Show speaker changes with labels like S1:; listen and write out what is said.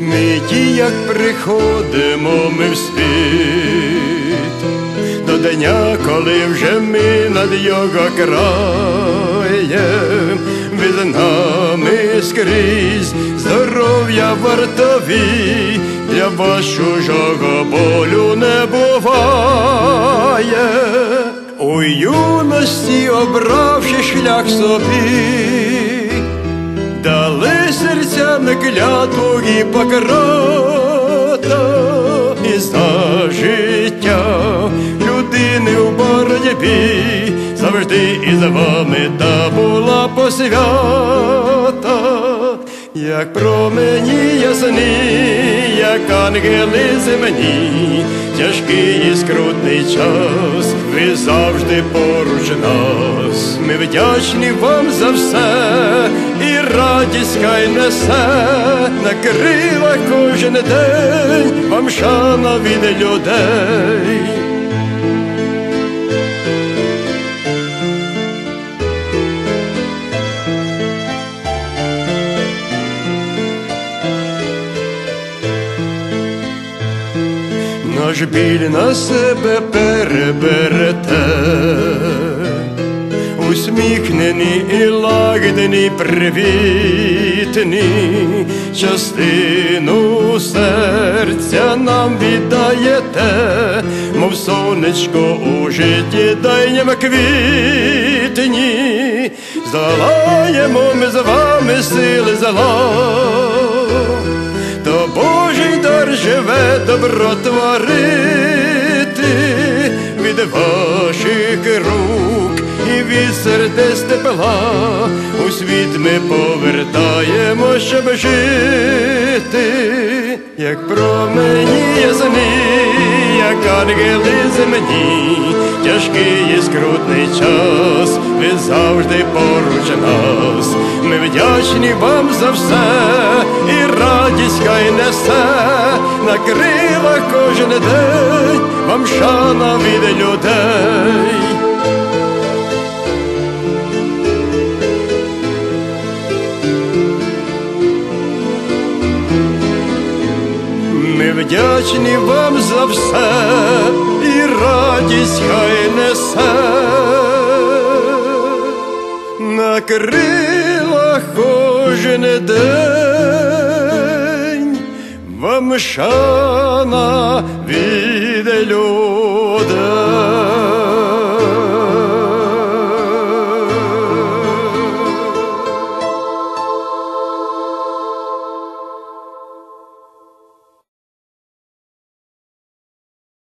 S1: житті, як приходимо ми в світ, до дня, коли вже ми над його краєм, ви нами скрізь здоров'я вартові, для вас чужого болю не буває. У юності обравши шлях собі, на клятву і покрота, і за життя людини у боротьбі завжди із вами та була посвята, як промені ясні, як ангели земні, тяжкий і скрутний час, ви завжди поруч нас. Ми вдячні вам за все, і радість хай несе на крилах кожен день, вам шана від людей. Наш біль на себе переберете, усміхнені і лагідні, привітні, частину серця нам віддаєте, мов сонечко у житті дайням квітні, залаємо ми з вами сили зла. То Божий дар живе добро творити сердець тепла у світ ми повертаємо, щоб жити, як промені ясні, як ангели земні, тяжкий і скрутний час, ви завжди поруч нас. Ми вдячні вам за все, і радість хай несе на крилах кожен день, вам шана від людей. Вдячні вам за все, і радість хай несе на крилах кожен день, вам шана від людей.